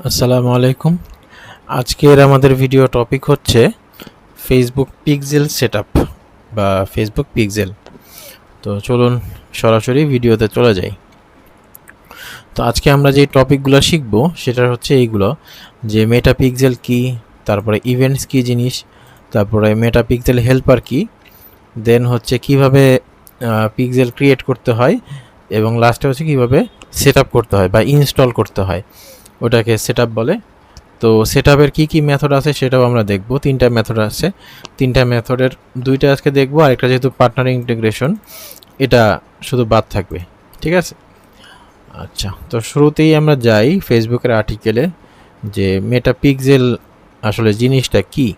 আসসালামু আলাইকুম। আজকের আমাদের ভিডিও টপিক হচ্ছে ফেসবুক পিক্সেল সেটআপ বা ফেসবুক পিক্সেল তো চলুন সরাসরি ভিডিওতে চলে যাই। তো আজকে আমরা যে টপিকগুলো শিখব, সেটা হচ্ছে এইগুলো, যে মেটা পিক্সেল কী, তারপরে ইভেন্টস কী জিনিস, তারপরে মেটা পিক্সেল হেল্পার কী দেন হচ্ছে কীভাবে পিক্সেল ক্রিয়েট করতে হয়, এবং লাস্টে হচ্ছে কীভাবে সেট করতে হয় বা ইনস্টল করতে হয়। ওটাকে সেট বলে। তো সেট আপের কী কী মেথড আছে সেটাও আমরা দেখব। তিনটা মেথড আছে। তিনটা মেথডের দুইটা আজকে দেখব, আর একটা যেহেতু পার্টনার ইন্টিগ্রেশন এটা শুধু বাদ থাকবে। ঠিক আছে? আচ্ছা তো শুরুতেই আমরা যাই ফেসবুকের আর্টিকেলে যে মেটা পিক্সেল আসলে জিনিসটা কি?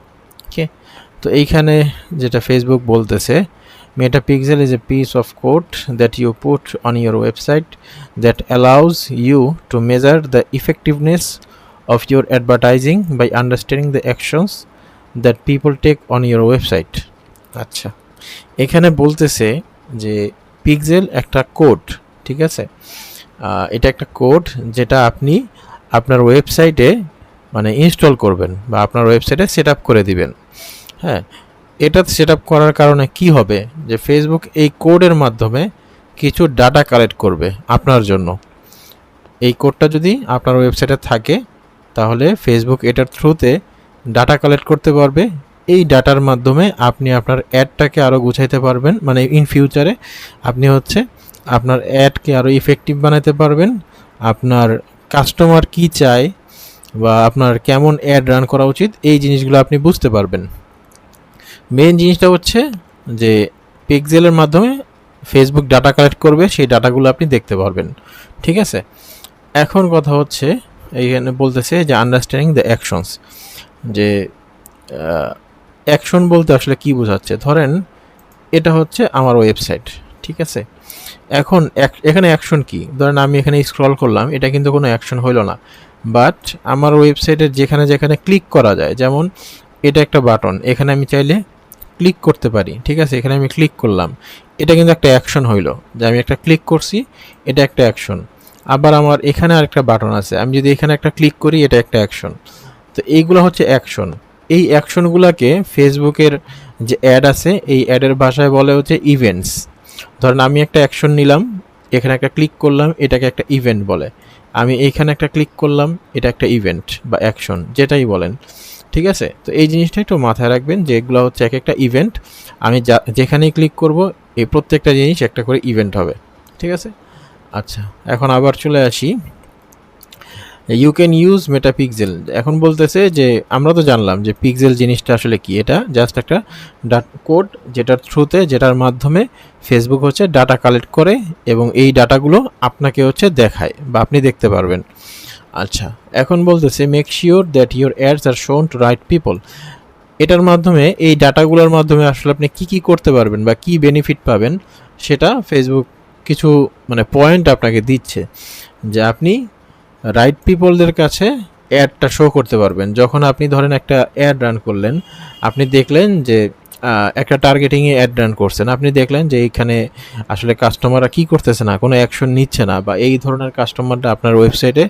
ওকে তো এইখানে যেটা ফেসবুক বলতেছে Metapixel is a piece of code that you put on your website that allows you to measure the effectiveness of your advertising by understanding the actions that people take on your website. আচ্ছা এখানে বলতেছে যে pixel একটা code ঠিক আছে এটা একটা code যেটা আপনি আপনার ওয়েবসাইটে মানে ইনস্টল করবেন বা আপনার ওয়েবসাইটে সেট আপ করে দিবেন হ্যাঁ এটা সেট করার কারণে কি হবে? যে ফেসবুক এই কোডের মাধ্যমে কিছু ডাটা কালেক্ট করবে আপনার জন্য। এই কোডটা যদি আপনার ওয়েবসাইটে থাকে, তাহলে ফেসবুক এটার থ্রুতে ডাটা কালেক্ট করতে পারবে। এই ডাটার মাধ্যমে আপনি আপনার অ্যাডটাকে আরও গুছাইতে পারবেন। মানে ইন ফিউচারে আপনি হচ্ছে আপনার অ্যাডকে আরও ইফেক্টিভ বানাতে পারবেন। আপনার কাস্টমার কি চায় বা আপনার কেমন অ্যাড রান করা উচিত, এই জিনিসগুলো আপনি বুঝতে পারবেন। মেন জিনিসটা হচ্ছে যে পিক্সেলের মাধ্যমে ফেসবুক ডাটা কালেক্ট করবে, সেই ডাটাগুলো আপনি দেখতে পারবেন। ঠিক আছে? এখন কথা হচ্ছে, এইখানে বলতেছে যে আন্ডারস্ট্যান্ডিং দ্য অ্যাকশনস যে অ্যাকশন বলতে আসলে কি বোঝাচ্ছে? ধরেন, এটা হচ্ছে আমার ওয়েবসাইট ঠিক আছে? এখন এখানে অ্যাকশন কি? ধরেন আমি এখানে স্ক্রল করলাম, এটা কিন্তু কোনো অ্যাকশন হইল না। বাট আমার ওয়েবসাইটের যেখানে যেখানে ক্লিক করা যায়, যেমন এটা একটা বাটন এখানে আমি চাইলে ক্লিক করতে পারি, ঠিক আছে? এখানে আমি ক্লিক করলাম। এটা কিন্তু একটা অ্যাকশন হইল, যে আমি একটা ক্লিক করছি, এটা একটা অ্যাকশন আবার আমার এখানে আরেকটা বাটন আছে, আমি যদি এখানে একটা ক্লিক করি, এটা একটা অ্যাকশন তো এইগুলো হচ্ছে অ্যাকশন এই অ্যাকশনগুলোকে ফেসবুকের যে অ্যাড আছে, এই অ্যাডের ভাষায় বলে হচ্ছে ইভেন্টস ধরেন আমি একটা অ্যাকশন নিলাম, এখানে একটা ক্লিক করলাম, এটাকে একটা ইভেন্ট বলে। আমি এইখানে একটা ক্লিক করলাম, এটা একটা ইভেন্ট বা অ্যাকশন যেটাই বলেন। ঠিক আছে? তো এই জিনিসটা একটু মাথায় রাখবেন যে এগুলো হচ্ছে এক একটা ইভেন্ট আমি যা, যেখানেই ক্লিক করব, এই প্রত্যেকটা জিনিস একটা করে ইভেন্ট হবে। ঠিক আছে? আচ্ছা এখন আবার চলে আসি। ইউ ক্যান ইউজ মেটাপিক্সেল এখন বলতেছে যে, আমরা তো জানলাম যে পিক্সেল জিনিসটা আসলে কি? এটা জাস্ট একটা কোড যেটার থ্রুতে, যেটার মাধ্যমে ফেসবুক হচ্ছে ডাটা কালেক্ট করে এবং এই ডাটাগুলো আপনাকে হচ্ছে দেখায় বা আপনি দেখতে পারবেন। আচ্ছা এখন বলতেছে make sure that your ads are shown to right people এটার মাধ্যমে, এই ডাটাগুলোর মাধ্যমে আসলে আপনি কি কি করতে পারবেন বা কি বেনিফিট পাবেন, সেটা ফেসবুক কিছু মানে পয়েন্ট আপনাকে দিচ্ছে যে আপনি রাইট পিপলদের কাছে অ্যাডটা শো করতে পারবেন। যখন আপনি ধরেন একটা অ্যাড রান করলেন, আপনি দেখলেন যে একটা টার্গেটিংয়ে অ্যাড রান করছেন। আপনি দেখলেন যে এইখানে আসলে কাস্টমাররা কি করতেছে না, কোনো অ্যাকশন নিচ্ছে না বা এই ধরনের কাস্টমাররা আপনার ওয়েবসাইটে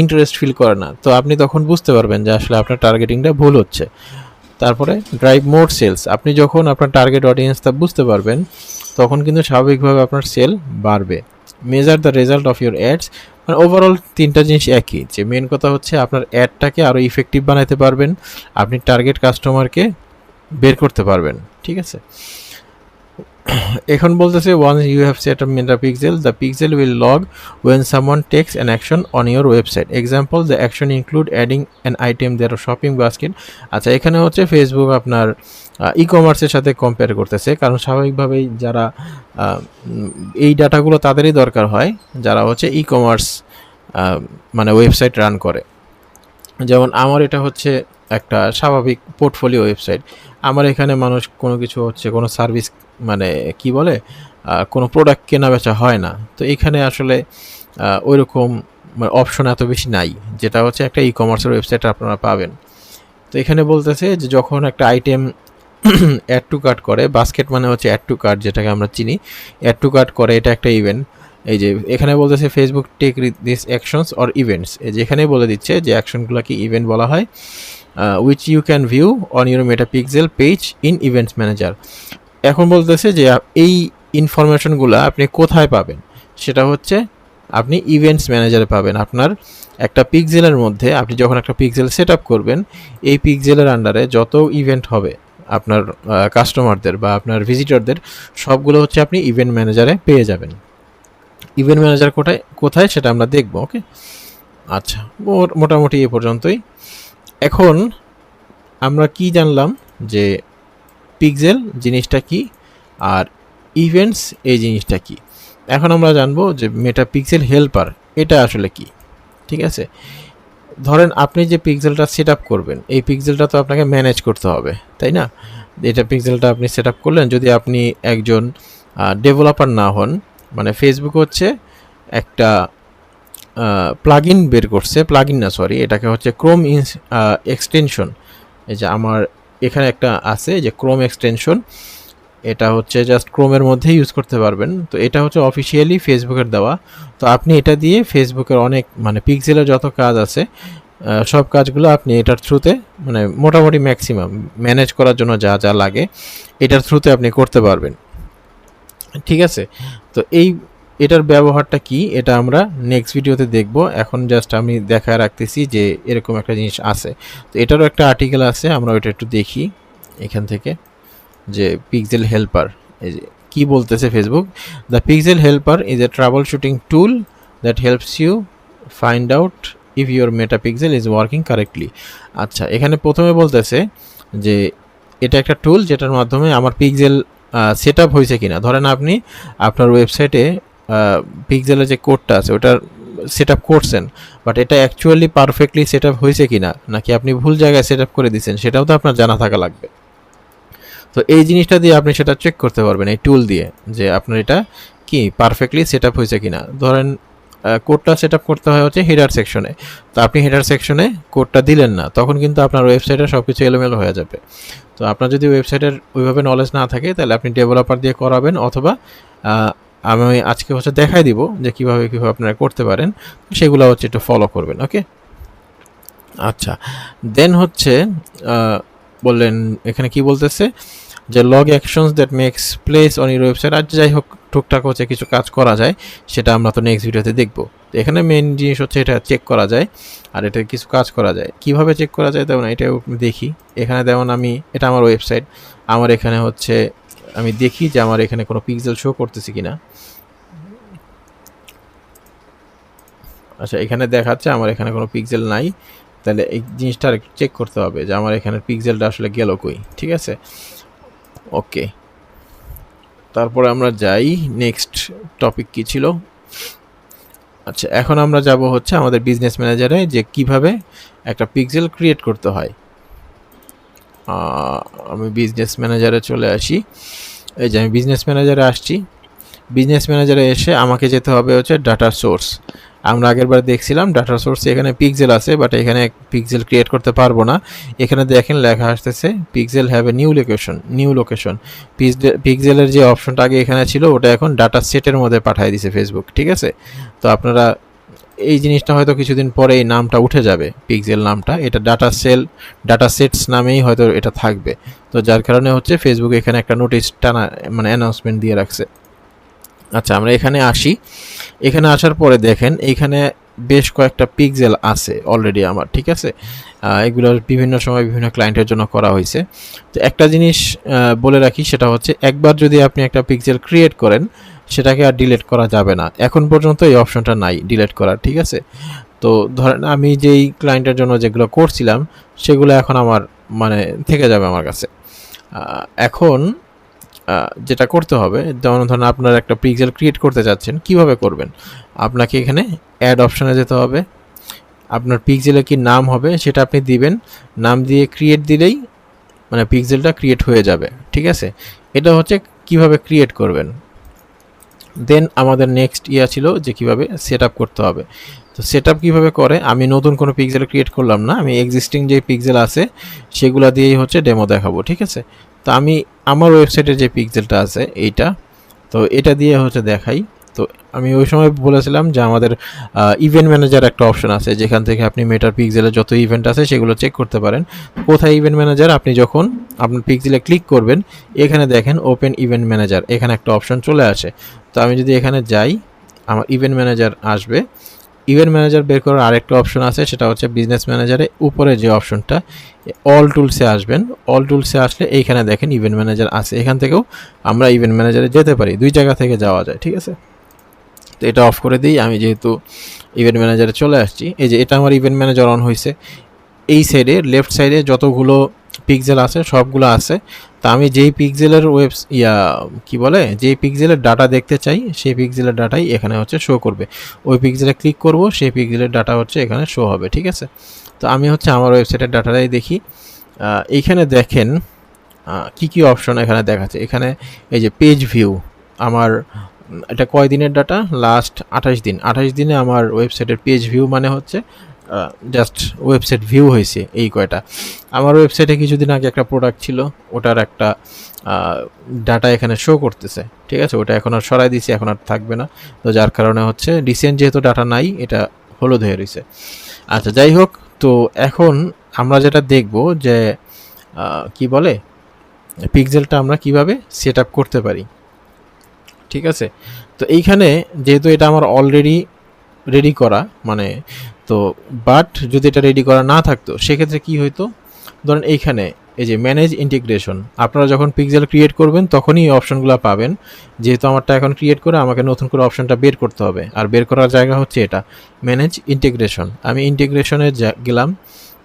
ইন্টারেস্ট ফিল করে না। তো আপনি তখন বুঝতে পারবেন যে আসলে আপনার টার্গেটিংটা ভুল হচ্ছে। তারপরে ড্রাইভ মোর সেলস আপনি যখন আপনার টার্গেট অডিয়েন্সটা বুঝতে পারবেন, তখন কিন্তু স্বাভাবিকভাবে আপনার সেল বাড়বে। Measure the result of your ads মানে ওভারঅল তিনটা জিনিস একই। যে মেন কথা হচ্ছে আপনার অ্যাডটাকে আরও ইফেক্টিভ বানাতে পারবেন। আপনি টার্গেট কাস্টমারকে বের করতে পারবেন। ঠিক আছে? এখন বলতেছে once you have set up Meta pixel the pixel will log when someone takes an action on your website. Example, the action include adding an item their shopping basket. আচ্ছা এখানে হচ্ছে ফেসবুক আপনার ই কমার্সের সাথে কম্পেয়ার করতেছে। কারণ স্বাভাবিকভাবেই যারা এই ডাটাগুলো তাদেরই দরকার হয়, যারা হচ্ছে ই কমার্স মানে ওয়েবসাইট রান করে। যেমন আমার এটা হচ্ছে একটা স্বাভাবিক পোর্টফোলিও ওয়েবসাইট আমার এখানে মানুষ কোনো কিছু হচ্ছে, কোনো সার্ভিস মানে কি বলে কোনো প্রোডাক্ট কেনা বেচা হয় না। তো এখানে আসলে ওই রকম অপশন এত বেশি নাই, যেটা হচ্ছে একটা ই কমার্সের ওয়েবসাইট আপনারা পাবেন। তো এখানে বলতেছে যে যখন একটা আইটেম অ্যাড টু কার্ট করে বাস্কেট মানে হচ্ছে অ্যাড টু কার্ট যেটাকে আমরা চিনি অ্যাড টু কার্ট করে, এটা একটা ইভেন্ট এই যে, এখানে বলতেছে Facebook take this actions or events এই যে, এখানেই বলে দিচ্ছে যে অ্যাকশনগুলোকে ইভেন্ট বলা হয় which you can view on your Meta pixel page in events manager এখন বলতেছে যে, এই ইনফরমেশনগুলো আপনি কোথায় পাবেন? সেটা হচ্ছে, আপনি ইভেন্টস ম্যানেজারে পাবেন। আপনার একটা পিক্সেলের মধ্যে আপনি যখন একটা পিক্সেল সেট আপ করবেন, এই পিক্সেলের আন্ডারে যত ইভেন্ট হবে, আপনার কাস্টমারদের বা আপনার ভিজিটরদের সবগুলো হচ্ছে আপনি ইভেন্ট ম্যানেজারে পেয়ে যাবেন। ইভেন্ট ম্যানেজার কোথায় কোথায় সেটা আমরা দেখব ওকে আচ্ছা মোটামুটি এ পর্যন্তই। এখন আমরা কি জানলাম যে পিক্সেল জিনিসটা কি আর ইভেন্টস এই জিনিসটা কি? এখন আমরা জানব যে মেটা পিক্সেল হেল্পার এটা আসলে কি, ঠিক আছে? ধরেন আপনি যে পিক্সেলটা সেট আপ করবেন, এই পিক্সেলটা তো আপনাকে ম্যানেজ করতে হবে, তাই না? এটা পিক্সেলটা আপনি সেট আপ করলেন, যদি আপনি একজন ডেভেলপার না হন মানে ফেসবুক হচ্ছে একটা প্লাগ ইন বের করছে প্লাগ ইন না সরি এটাকে হচ্ছে ক্রোম এক্সটেনশন এই যে আমার এখানে একটা আছে যে ক্রোম এক্সটেনশন এটা হচ্ছে জাস্ট ক্রোমের মধ্যে ইউজ করতে পারবেন। তো এটা হচ্ছে অফিসিয়ালি ফেসবুকের দেওয়া। তো আপনি এটা দিয়ে ফেসবুকের অনেক মানে পিক্সেলের যত কাজ আছে সব কাজগুলো আপনি এটার থ্রুতে মানে মোটামুটি ম্যাক্সিমাম ম্যানেজ করার জন্য যা যা লাগে, এটার থ্রুতে আপনি করতে পারবেন। ঠিক আছে? তো এই, এটার ব্যবহারটা কি? এটা আমরা নেক্সট ভিডিওতে দেখব। এখন জাস্ট আমি দেখায় রাখতেছি যে এরকম একটা জিনিস আছে। তো এটারও একটা আর্টিকেল আছে, আমরা ওইটা একটু দেখি এখান থেকে। যে পিক্সেল হেল্পার এই যে কি বলতেছে Facebook the pixel helper is a troubleshooting tool that helps you find out if your Meta pixel is working correctly আচ্ছা এখানে প্রথমে বলতেছে যে এটা একটা টুল যেটার মাধ্যমে আমার পিক্সেল সেট আপ হয়েছে কিনা? ধরেন আপনি আপনার ওয়েবসাইটে পিক্সেলের যে কোডটা আছে, ওটার সেট আপ করছেন বাট এটা অ্যাকচুয়ালি পারফেক্টলি সেট আপ হয়েছে কিনা? নাকি আপনি ভুল জায়গায় সেট আপ করে দিচ্ছেন সেটাও তো আপনার জানা থাকা লাগবে। তো এই জিনিসটা দিয়ে আপনি সেটা চেক করতে পারবেন, এই টুল দিয়ে, যে আপনার এটা কি পারফেক্টলি সেট আপ হয়েছে কি না ধরেন কোডটা সেট করতে হয় হচ্ছে হেডার সেকশনে তো আপনি হেডার সেকশনে কোডটা দিলেন না, তখন কিন্তু আপনার ওয়েবসাইটে সব কিছু এলোমেলো হয়ে যাবে। তো আপনার যদি ওয়েবসাইটের ওইভাবে নলেজ না থাকে, তাহলে আপনি ডেভেলপার দিয়ে করাবেন অথবা আমি আজকে হচ্ছে দেখাই দিব যে কীভাবে কীভাবে আপনারা করতে পারেন। সেগুলো হচ্ছে একটু ফলো করবেন ওকে আচ্ছা দেন হচ্ছে বললেন, এখানে কি বলতেছে? যে log actions that makes place on your website আর যাই হোক, টুকটাক হচ্ছে কিছু কাজ করা যায়, সেটা আমরা তো নেক্সট ভিডিওতে দেখব। তো এখানে মেন জিনিস হচ্ছে এটা চেক করা যায়, আর এটা কিছু কাজ করা যায়। কীভাবে চেক করা যায় তেমন এটাও দেখি। এখানে যেমন আমি, এটা আমার ওয়েবসাইট আমার এখানে হচ্ছে, আমি দেখি যে আমার এখানে কোনো পিক্সেল শো করতেছে কিনা। আচ্ছা এখানে দেখাচ্ছে আমার এখানে কোনো পিক্সেল নাই, তাহলে এই জিনিসটা চেক করতে হবে যে আমার এখানে পিক্সেলটা আসলে গেল কই, ঠিক আছে? ওকে তারপরে আমরা যাই। নেক্সট টপিক কি ছিল? আচ্ছা এখন আমরা যাব হচ্ছে আমাদের বিজনেস ম্যানেজারে যে কীভাবে একটা পিক্সেল ক্রিয়েট করতে হয়। আমি বিজনেস ম্যানেজারে চলে আসি। এই যে আমি বিজনেস ম্যানেজারে আসছি। বিজনেস ম্যানেজারে এসে আমাকে যেতে হবে হচ্ছে ডাটা সোর্স আমরা আগের বার দেখছিলাম ডাটা সোর্সে এখানে পিকজেল আছে বাট এখানে পিক্সেল ক্রিয়েট করতে পারব না। এখানে দেখেন লেখা আসতেছে pixel have a new location new location পিকজেলের যে অপশনটা আগে এখানে ছিল, ওটা এখন ডাটা সেটের মধ্যে পাঠিয়ে দিছে ফেসবুক ঠিক আছে? তো আপনারা এই জিনিসটা হয়তো কিছুদিন পরে এই নামটা উঠে যাবে পিক্সেল নামটা। এটা ডাটা সেল ডাটা সেটস নামেই হয়তো এটা থাকবে। তো যার কারণে হচ্ছে ফেসবুক এখানে একটা নোটিশ টানা মানে অ্যানাউন্সমেন্ট দিয়ে রাখছে। আচ্ছা আমরা এখানে আসি। এখানে আসার পরে দেখেন, এখানে বেশ কয়েকটা পিক্সেল আছে অলরেডি আমার, ঠিক আছে? এগুলো বিভিন্ন সময় বিভিন্ন ক্লায়েন্টের জন্য করা হয়েছে। তো একটা জিনিস বলে রাখি, সেটা হচ্ছে একবার যদি আপনি একটা পিক্সেল ক্রিয়েট করেন, সেটাকে আর ডিলেট করা যাবে না। এখন পর্যন্ত এই অপশনটা নাই ডিলেট করার, ঠিক আছে? তো ধরেন আমি যেই ক্লায়েন্টের জন্য যেগুলো করছিলাম, সেগুলো এখন আমার মানে থেকে যাবে আমার কাছে। এখন যেটা করতে হবে, যেমন ধরুন আপনার একটা পিক্সেল ক্রিয়েট করতে চাচ্ছেন, কীভাবে করবেন? আপনাকে এখানে অ্যাড অপশানে যেতে হবে। আপনার পিক্সেলে কি নাম হবে সেটা আপনি দিবেন। নাম দিয়ে ক্রিয়েট দিলেই মানে পিক্সেলটা ক্রিয়েট হয়ে যাবে, ঠিক আছে? এটা হচ্ছে কীভাবে ক্রিয়েট করবেন। দেন আমাদের নেক্সট ইয়া ছিল যে কীভাবে সেট করতে হবে। তো সেট আপ কীভাবে করে? আমি নতুন কোনো পিক্সেল ক্রিয়েট করলাম না, আমি এক্সিস্টিং যে পিক্সেল আছে, সেগুলো দিয়েই হচ্ছে ডেমো দেখাবো, ঠিক আছে? তো আমি আমার ওয়েবসাইটে যে পিক্সেলটা আছে, এইটা, তো এটা দিয়ে হচ্ছে দেখাই। তো আমি ওই সময় বলেছিলাম যে আমাদের ইভেন্ট ম্যানেজার একটা অপশন আছে, যেখান থেকে আপনি মেটার পিক্সেলের যত ইভেন্ট আছে সেগুলো চেক করতে পারেন। কোথায় ইভেন্ট ম্যানেজার আপনি যখন আপনার পিক্সেলে ক্লিক করবেন, এখানে দেখেন ওপেন ইভেন্ট ম্যানেজার এখানে একটা অপশন চলে আসে। তো আমি যদি এখানে যাই, আমার ইভেন্ট ম্যানেজার আসবে ইভেন্ট ম্যানেজার বের করার আরেকটা অপশন আছে, সেটা হচ্ছে বিজনেস ম্যানেজারে উপরে যে অপশনটা অল টুলসে আসবেন। অল টুলসে আসলে এইখানে দেখেন ইভেন্ট ম্যানেজার আছে। এখান থেকেও আমরা ইভেন্ট ম্যানেজারে যেতে পারি। দুই জায়গা থেকে যাওয়া যায়, ঠিক আছে? তো এটা অফ করে দিই। আমি যেহেতু ইভেন্ট ম্যানেজারে চলে আসছি, এই যে এটা আমার ইভেন্ট ম্যানেজার অন হয়েছে এই সাইডে লেফট সাইডে যতগুলো পিক্সেল আছে, সবগুলো আছে। তা আমি যেই পিক্সেলের ওয়েব ইয়া, কি বলে, যেই পিক্সেলের ডাটা দেখতে চাই, সেই পিক্সেলের ডাটাই এখানে হচ্ছে শো করবে। ওই পিক্সেলে ক্লিক করব, সেই পিক্সেলের ডাটা হচ্ছে এখানে শো হবে, ঠিক আছে? তো আমি হচ্ছে আমার ওয়েবসাইটের ডাটাটাই দেখি। এইখানে দেখেন কি কি অপশন এখানে দেখাচ্ছে। এখানে এই যে পেজ ভিউ আমার এটা কয় দিনের ডাটা লাস্ট আঠাশ দিন। আঠাশ দিনে আমার ওয়েবসাইটের পেজ ভিউ মানে হচ্ছে জাস্ট ওয়েবসাইট ভিউ হয়েছে এই কয়টা। আমার ওয়েবসাইটে কিছুদিন আগে একটা প্রোডাক্ট ছিল, ওটার একটা ডাটা এখানে শো করতেছে, ঠিক আছে? ওটা এখন আর সরাই দিছি এখন আর থাকবে না। তো যার কারণে হচ্ছে রিসেন্ট যেহেতু ডাটা নাই, এটা হলুদ হয়ে রয়েছে। আচ্ছা যাই হোক, তো এখন আমরা যেটা দেখব যে কি বলে পিক্সেলটা আমরা কীভাবে সেট আপ করতে পারি, ঠিক আছে? তো এইখানে যেহেতু এটা আমার অলরেডি রেডি করা মানে তো বাট যদি এটা রেডি করা না থাকতো, সেক্ষেত্রে কি হইতো? ধরেন এইখানে, এই যে ম্যানেজ ইন্টিগ্রেশন আপনারা যখন পিক্সেল ক্রিয়েট করবেন, তখনই এই অপশনগুলো পাবেন। যেহেতু আমারটা এখন ক্রিয়েট করে, আমাকে নতুন করে অপশনটা বের করতে হবে। আর বের করার জায়গা হচ্ছে এটা ম্যানেজ ইন্টিগ্রেশন আমি ইন্টিগ্রেশনে গেলাম।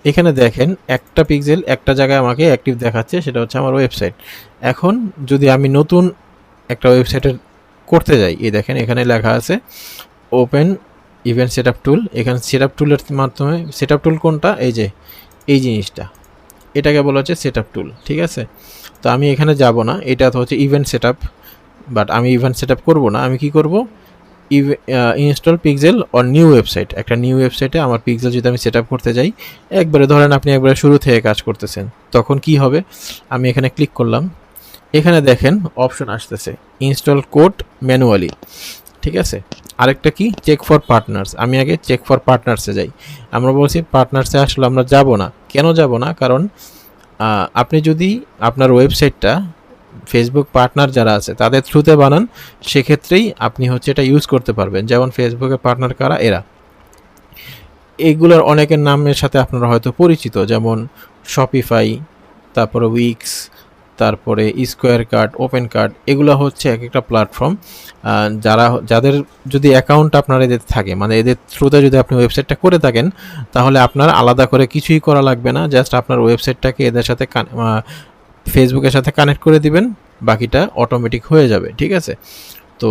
এখানে দেখেন, একটা পিক্সেল একটা জায়গায় আমাকে অ্যাক্টিভ দেখাচ্ছে, সেটা হচ্ছে আমার ওয়েবসাইট এখন যদি আমি নতুন একটা ওয়েবসাইটের করতে যাই, এই দেখেন এখানে লেখা আছে open event set up tool এখানে সেট আপ টুলের মাধ্যমে সেট আপ টুল কোনটা? এই যে, এই জিনিসটা। এটাকে বলা হচ্ছে সেট আপ টুল ঠিক আছে? তো আমি এখানে যাব না, এটা তো হচ্ছে ইভেন্ট সেট আপ বাট আমি ইভেন্ট সেট আপ করব না, আমি কি করব? Install pixel or new website একটা নিউ ওয়েবসাইটে আমার পিক্সেল যদি আমি সেট আপ করতে যাই, একবারে ধরেন আপনি একবারে শুরু থেকে কাজ করতেছেন, তখন কি হবে? আমি এখানে ক্লিক করলাম, এখানে দেখেন অপশন আসতেছে ইনস্টল কোড ম্যানুয়ালি ঠিক আছে? আরেকটা কি? চেক ফর পার্টনার্স আমি আগে চেক ফর পার্টনার্সে যাই। আমরা বলছি পার্টনার্সে আসলে আমরা যাব না। কেন যাব না? কারণ আপনি যদি আপনার ওয়েবসাইটটা ফেসবুক পার্টনার যারা আছে, তাদের থ্রুতে বানান, সেক্ষেত্রেই আপনি হচ্ছে এটা ইউজ করতে পারবেন। যেমন ফেসবুকে পার্টনার কারা? এরা। এইগুলোর অনেকের নামের সাথে আপনারা হয়তো পরিচিত। যেমন শপিফাই তারপরে উইক্স তারপরে স্কোয়ার কার্ড, ওপেন কার্ড, এগুলো হচ্ছে এক একটা প্ল্যাটফর্ম। যারা যাদের যদি অ্যাকাউন্ট আপনার এদের থাকে মানে এদের থ্রুতে যদি আপনি ওয়েবসাইটটা করে থাকেন, তাহলে আপনার আলাদা করে কিছুই করা লাগবে না। জাস্ট আপনার ওয়েবসাইটটাকে এদের সাথে ফেসবুকের সাথে কানেক্ট করে দিবেন, বাকিটা অটোমেটিক হয়ে যাবে, ঠিক আছে? তো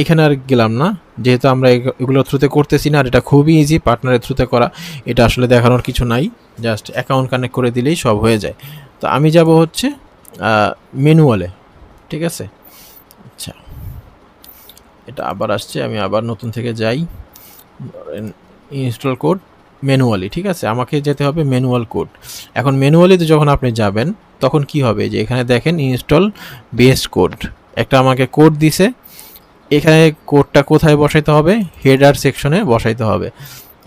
এখানে আর গেলাম না। যেহেতু আমরা এগুলোর থ্রুতে করতেছি না, আর এটা খুবই ইজি পার্টনারের থ্রুতে করা, এটা আসলে দেখানোর কিছু নাই। জাস্ট অ্যাকাউন্ট কানেক্ট করে দিলেই সব হয়ে যায়। তো আমি যাব হচ্ছে ম্যানুয়ালে, ঠিক আছে? আচ্ছা। এটা আবার আসছে, আমি আবার নতুন থেকে যাই। ইনস্টল কোড ম্যানুয়ালি, ঠিক আছে? আমাকে যেতে হবে ম্যানুয়াল কোড এখন ম্যানুয়ালিতে যখন আপনি যাবেন, তখন কি হবে? যে এখানে দেখেন ইনস্টল বেস কোড একটা আমাকে কোড দিছে। এখানে কোডটা কোথায় বসাইতে হবে? হেডার সেকশনে বসাইতে হবে।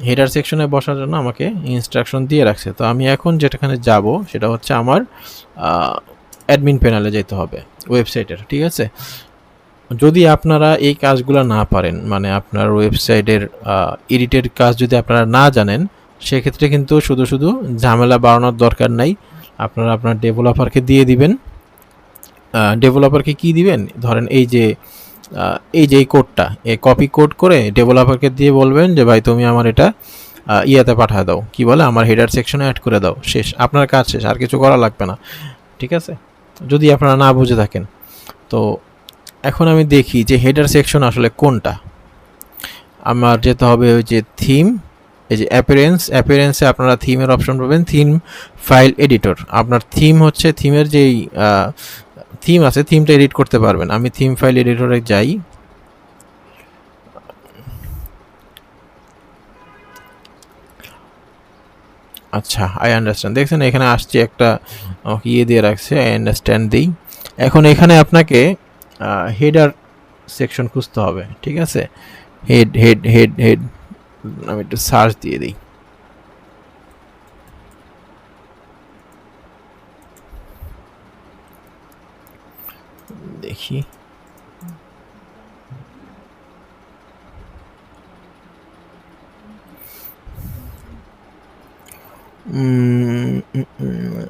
হেডার সেকশনে বসার জন্য আমাকে ইনস্ট্রাকশন দিয়ে রাখছে। তো আমি এখন যেটাখানে যাব, সেটা হচ্ছে আমার অ্যাডমিন প্যানেলে যেতে হবে ওয়েবসাইটের ঠিক আছে? যদি আপনারা এই কাজগুলো না পারেন মানে আপনার ওয়েবসাইটের এডিটের কাজ যদি আপনারা না জানেন, সেক্ষেত্রে কিন্তু শুধু শুধু ঝামেলা বাড়ানোর দরকার নাই। আপনারা আপনার ডেভেলপারকে দিয়ে দিবেন। ডেভেলপারকে কি দিবেন? ধরেন এই যে এই যে এই কোডটা এই কপি কোড করে ডেভেলপারকে দিয়ে বলবেন যে, ভাই, তুমি আমার এটা ইয়াতে পাঠিয়ে দাও। কি বলে? আমার হেডার সেকশনে অ্যাড করে দাও। শেষ। আপনার কাজ শেষ। আর কিছু করা লাগবে না। ঠিক আছে? যদি আপনারা না বুঝে থাকেন। তো এখন আমি দেখি যে হেডার সেকশন আসলে কোনটা। আমার যেতে হবে ওই যে থিম এই যে অ্যাপিয়ারেন্স অ্যাপিয়ারেন্সে আপনারা থিমের অপশন পাবেন। থিম ফাইল এডিটর আপনার থিম হচ্ছে থিমের যেই থিম আছে থিমটা এডিট করতে পারবেন। আমি থিম ফাইল এডিটরে যাই। আচ্ছা আই আন্ডারস্ট্যান্ড দেখছেন, এখানে আসছে একটা ইয়ে দিয়ে রাখছে আই আন্ডারস্ট্যান্ড দিই। এখন এখানে আপনাকে হেডার সেকশন খুঁজতে হবে, ঠিক আছে? হেড হেড হেড হেড আমি একটু সার্চ দিয়ে দিই। দেখি উম, উম, উম,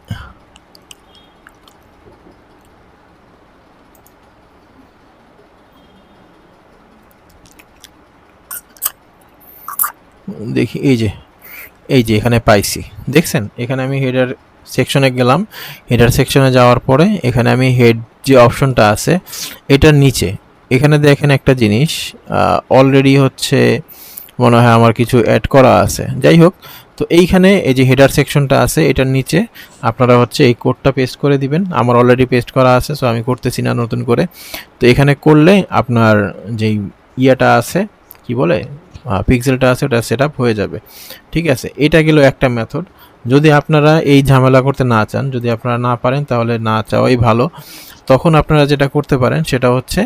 দেখি এই যে এই যে এখানে পাইছি দেখছেন এখানে আমি হেডার সেকশনে গেলাম। হেডার সেকশনে যাওয়ার পরে এখানে আমি হেড যে অপশনটা আছে, এটার নিচে। এখানে দেখেন একটা জিনিস অলরেডি হচ্ছে মনে হয় আমার কিছু অ্যাড করা আছে। যাই হোক, তো এইখানে এই যে হেডার সেকশনটা আছে, এটার নিচে আপনারা হচ্ছে এই কোডটা পেস্ট করে দিবেন। আমার অলরেডি পেস্ট করা আছে সো আমি করতেছি না নতুন করে। তো এখানে করলে আপনার যেই ইয়েটা আছে, কি বলে? পিক্সেলটা আছে, ওটা সেট হয়ে যাবে। ঠিক আছে, এটা গেল একটা মেথড যদি আপনারা এই ঝামেলা করতে না চান, যদি আপনারা না পারেন, তাহলে না চাওয়াই ভালো। তখন আপনারা যেটা করতে পারেন, সেটা হচ্ছে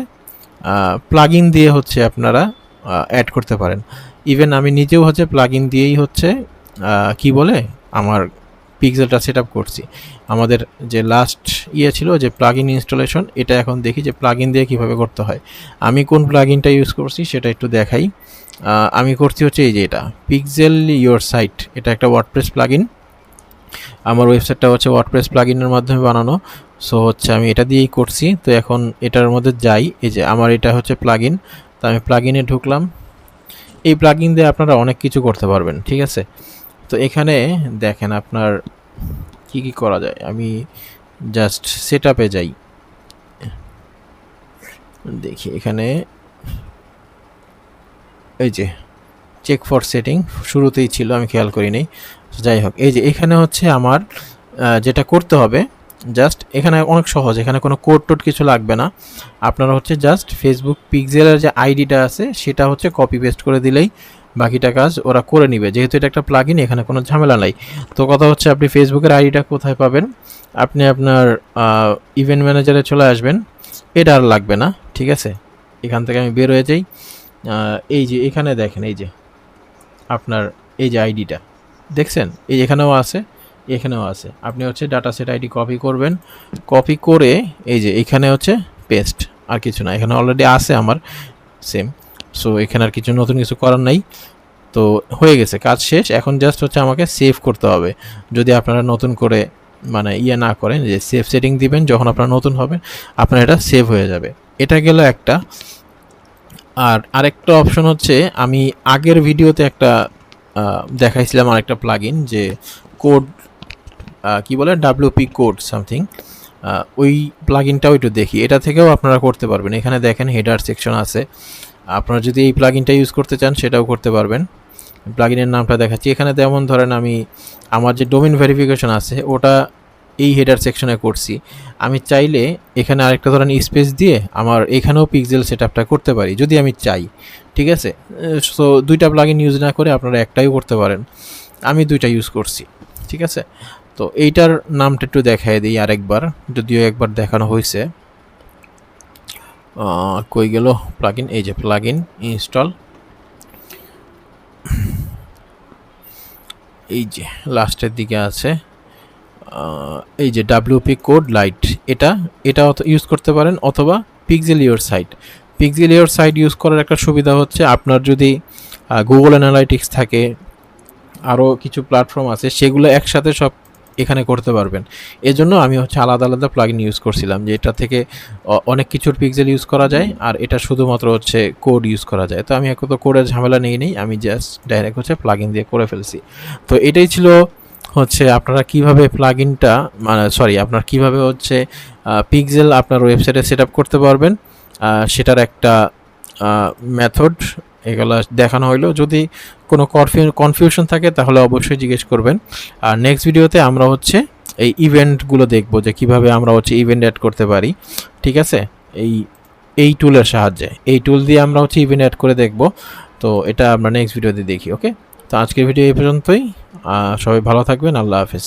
প্লাগইন দিয়ে হচ্ছে আপনারা অ্যাড করতে পারেন। ইভেন আমি নিজেও হচ্ছে প্লাগইন দিয়েই হচ্ছে কি বলে, আমার পিক্সেলটা সেট করছি। আমাদের যে লাস্ট ইয়ে ছিল, যে প্লাগইন ইনস্টলেশন এটা এখন দেখি যে প্লাগইন দিয়ে কীভাবে করতে হয়। আমি কোন প্লাগইনটা ইউজ করছি, সেটা একটু দেখাই। আমি করছি হচ্ছে এই যে এটা পিক্সেল ইয়োর সাইট এটা একটা ওয়ার্ডপ্রেস প্লাগইন আমার ওয়েবসাইটটা হচ্ছে ওয়ার্ডপ্রেস প্লাগইনের মাধ্যমে বানানো। সো হচ্ছে আমি এটা দিয়েই করছি। তো এখন এটার মধ্যে যাই। এই যে আমার এটা হচ্ছে প্লাগইন তো আমি প্লাগইনে ঢুকলাম। এই প্লাগইন দিয়ে আপনারা অনেক কিছু করতে পারবেন, ঠিক আছে? তো এখানে দেখেন আপনার কি কি করা যায়। আমি জাস্ট সেট আপে যাই। দেখি, এখানে এই যে চেক ফর সেটিং শুরুতেই ছিল, আমি খেয়াল করিনি। যাই হোক এই যে এখানে হচ্ছে আমার যেটা করতে হবে জাস্ট এখানে অনেক সহজ, এখানে কোনো কোড টোড কিছু লাগবে না। আপনারা হচ্ছে জাস্ট ফেসবুক পিক্সেলের যে আইডিটা আছে, সেটা হচ্ছে কপি পেস্ট করে দিলেই বাকিটা কাজ ওরা করে নিবে। যেহেতু এটা একটা প্লাগইন এখানে কোনো ঝামেলা নাই। তো কথা হচ্ছে আপনি ফেসবুকের আইডিটা কোথায় পাবেন? আপনি আপনার ইভেন্ট ম্যানেজারে চলে আসবেন। এটা আর লাগবে না, ঠিক আছে? এখান থেকে আমি বের হয়ে যাই। এই যে এখানে দেখেন, এই যে আপনার, এই যে আইডিটা দেখছেন? এই এখানেও আছে এখানেও আছে। আপনি হচ্ছে ডাটা সেট আইডি কপি করবেন। কপি করে এই যে এখানে হচ্ছে পেস্ট আর কিছু না। এখানে অলরেডি আছে আমার সেম সো এখানে আর কিছু নতুন কিছু করার নাই। তো, হয়ে গেছে, কাজ শেষ। এখন জাস্ট হচ্ছে আমাকে সেভ করতে হবে। যদি আপনারা নতুন করে মানে ইয়ে না করেন, যে সেভ সেটিং দিবেন, যখন আপনারা নতুন হবে আপনার এটা সেভ হয়ে যাবে। এটা গেল একটা। আর আরেকটা অপশন হচ্ছে, আমি আগের ভিডিওতে একটা দেখাইছিলাম আরেকটা প্লাগইন যে কোড কি বলে? ডাব্লিউপি কোড সামথিং ওই প্লাগইনটাও একটু দেখি। এটা থেকেও আপনারা করতে পারবেন। এখানে দেখেন হেডার সেকশন আছে। আপনারা যদি এই প্লাগইনটা ইউজ করতে চান, সেটাও করতে পারবেন। প্লাগইনের নামটা দেখাচ্ছি। এখানে যেমন ধরেন আমি আমার যে ডোমেন ভেরিফিকেশন আছে, ওটা এই হেডার সেকশনে করছি। আমি চাইলে এখানে আরেকটা ধরেন স্পেস দিয়ে আমার এখানেও পিক্সেল সেট করতে পারি, যদি আমি চাই। ঠিক আছে? সো দুইটা প্লাগইন ইউজ না করে আপনারা একটাই করতে পারেন। আমি দুইটা ইউজ করছি, ঠিক আছে? তো এইটার নামটা একটু দেখাই দিই আরেকবার, যদিও একবার দেখানো হয়েছে। কই গেল প্লাগইন এই যে প্লাগইন ইনস্টল এই যে লাস্টের দিকে আছে। এই যে ডাব্লিউপি কোড লাইট এটা এটা ইউজ করতে পারেন, অথবা pixel your site pixel your site use করার একটা সুবিধা হচ্ছে আপনার যদি গুগল অ্যানালাইটিক্স থাকে আরও কিছু প্ল্যাটফর্ম আছে, সেগুলো একসাথে সব এখানে করতে পারবেন। এজন্য আমি হচ্ছে আলাদা আলাদা প্লাগইন ইউজ করছিলাম, যে এটা থেকে অনেক কিছুর পিক্সেল ইউজ করা যায়, আর এটা শুধুমাত্র হচ্ছে কোড ইউজ করা যায়। তো আমি এখন তো কোডের ঝামেলা নেই নেই, আমি জাস্ট ডাইরেক্ট হচ্ছে প্লাগইন দিয়ে করে ফেলছি। তো এটাই ছিল হচ্ছে আপনারা কীভাবে প্লাগইনটা মানে সরি আপনার কীভাবে হচ্ছে পিক্সেল আপনার ওয়েবসাইটে সেট আপ করতে পারবেন। সেটার একটা মেথড এগুলো দেখানো হইল। যদি কোনো কনফিউশন থাকে তাহলে অবশ্যই জিজ্ঞেস করবেন। আর নেক্সট ভিডিওতে আমরা হচ্ছে এই ইভেন্টগুলো দেখব, যে কীভাবে আমরা হচ্ছে ইভেন্ট অ্যাড করতে পারি। ঠিক আছে? এই এই টুলের সাহায্যে। এই টুল দিয়ে আমরা হচ্ছে ইভেন্ট অ্যাড করে দেখব। তো এটা আমরা নেক্সট ভিডিওতে দেখি ওকে তো আজকের ভিডিও এই পর্যন্তই। সবাই ভালো থাকবেন। আল্লাহ হাফেজ।